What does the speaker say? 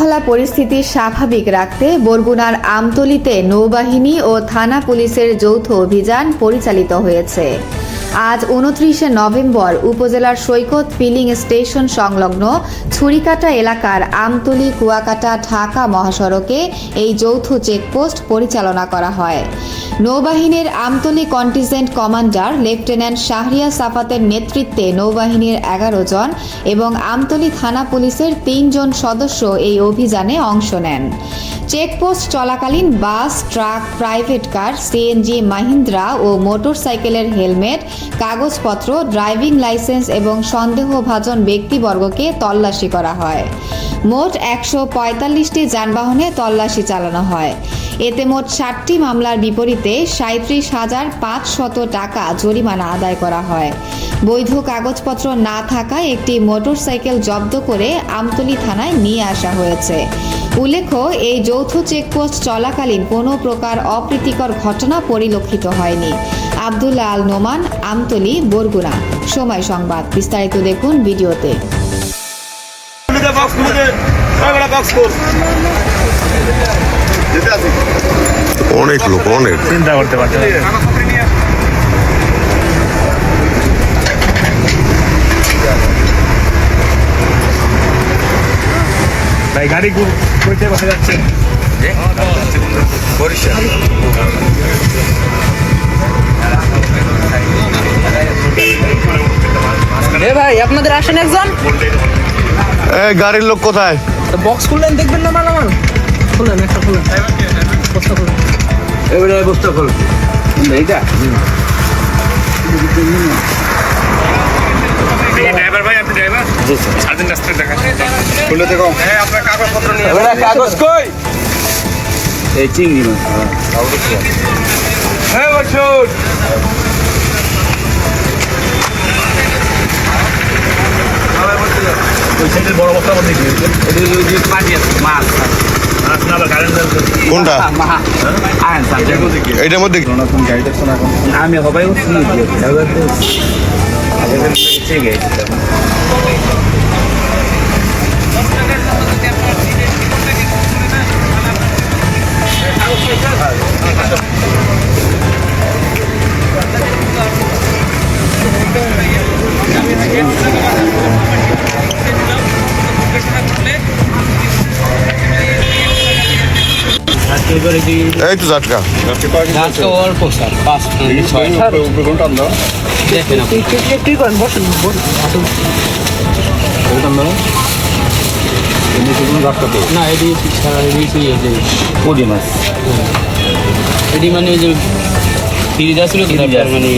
শৃঙ্খলা পরিস্থিতি স্বাভাবিক রাখতে বরগুনার আমতলিতে নৌবাহিনী ও থানা পুলিশের যৌথ অভিযান পরিচালিত হয়েছে। আজ উনত্রিশে নভেম্বর উপজেলার সৈকত ফিলিং স্টেশন সংলগ্ন ছুরিকাটা এলাকার আমতলি, কুয়াকাটা, ঢাকা মহাসড়কে এই যৌথ চেকপোস্ট পরিচালনা করা হয়। নৌবাহিনীর Amtali contingent commander lieutenant Shahriya সাফাতের নেতৃত্বে নৌবাহিনীর এগারো জন এবং আমতলি থানা পুলিশের তিনজন সদস্য এই অভিযানে অংশ নেন। চেকপোস্ট চলাকালীন bus, truck, private car CNG Mahindra ও মোটরসাইকেলের হেলমেট, কাগজপত্র, ড্রাইভিং লাইসেন্স এবং সন্দেহভাজন ব্যক্তিবর্গকে তল্লাশি করা হয়। মোট একশো পঁয়তাল্লিশটি যানবাহনে তল্লাশি চালানো হয়। এতে মোট ষাটটি মামলার বিপরীতে সাঁত্রিশ হাজার পাঁচশত টাকা জরিমানা আদায় করা হয়। বৈধ কাগজপত্র না থাকায় একটি মোটরসাইকেল জব্দ করে আমতলী থানায় নিয়ে আসা হয়েছে। উল্লেখ্য, এই যৌথ চেকপোস্ট চলাকালীন কোনো প্রকার অপ্রীতিকর ঘটনা পরিলক্ষিত হয়নি। আবদুল্লাহ আল নোমান, আমতলী, বরগুনা। সময় সংবাদ, বিস্তারিত দেখুন ভিডিওতে। বক্স অনেক লোক অনেক। চিন্তা করতে পারছে ভাই গাড়ি কো- কইতে বসে যাচ্ছে। এ ভাই আপনাদের আসেন একজন? এই গাড়ির লোক কোথায়? বক্স খুললেন দেখবেন না মালামাল? খুলেন একটা খুলেন। বস্তা খুলেন। এবারে বস্তা খোল। এইটা? এবারে কাগজ কই? এই চিংড়ি মাছ। হ্যাঁ। বছর বড় বস্তা মধ্যে কি হয়েছে এটা ওই যে পাটি আছে মাছ। কোনটা? এটার মধ্যে আমি হবাই এই তো ঝাটকা অল্প স্যার পাঁচ ছয় দেখেন আপনি। বসেন না এটি সারা এটি যে মাছ এটি মানে ওই যে ফিরিদা ছিল মানে